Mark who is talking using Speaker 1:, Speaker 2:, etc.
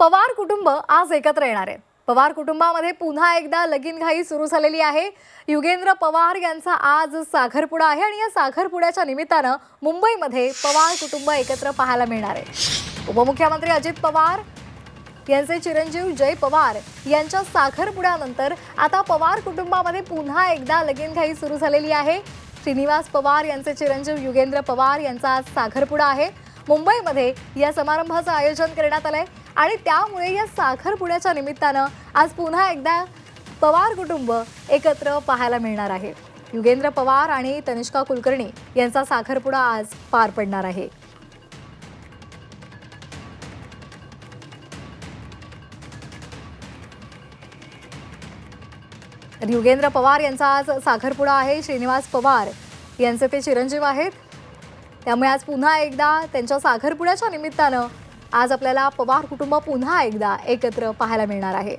Speaker 1: पवार कुटुंब आज एकत्र येणार आहे. पवार कुटुंबामध्ये पुन्हा एकदा लगीनघाई सुरू झालेली आहे. युगेंद्र पवार यांचा आज साखरपुडा आहे आणि या साखरपुड्याच्या निमित्तानं मुंबईमध्ये पवार कुटुंब एकत्र पाहायला मिळणार आहे. उपमुख्यमंत्री अजित पवार यांचे चिरंजीव जय पवार यांच्या साखरपुड्यानंतर आता पवार कुटुंबामध्ये पुन्हा एकदा लगीनघाई सुरू झालेली आहे. श्रीनिवास पवार यांचे चिरंजीव युगेंद्र पवार यांचा आज साखरपुडा आहे. मुंबईमध्ये या समारंभाचं आयोजन करण्यात आलं आहे आणि त्यामुळे या साखरपुड्याच्या निमित्तानं आज पुन्हा एकदा पवार कुटुंब एकत्र पाहायला मिळणार आहे. युगेंद्र पवार आणि तनिष्का कुलकर्णी यांचा साखरपुडा आज पार पडणार आहे. युगेंद्र पवार यांचा आज साखरपुडा आहे. श्रीनिवास पवार यांचे ते चिरंजीव आहेत. त्यामुळे आज पुन्हा एकदा त्यांच्या साखरपुड्याच्या निमित्तानं आज आपल्याला पवार कुटुंब पुन्हा एकदा एकत्र पाहायला मिळणार आहे.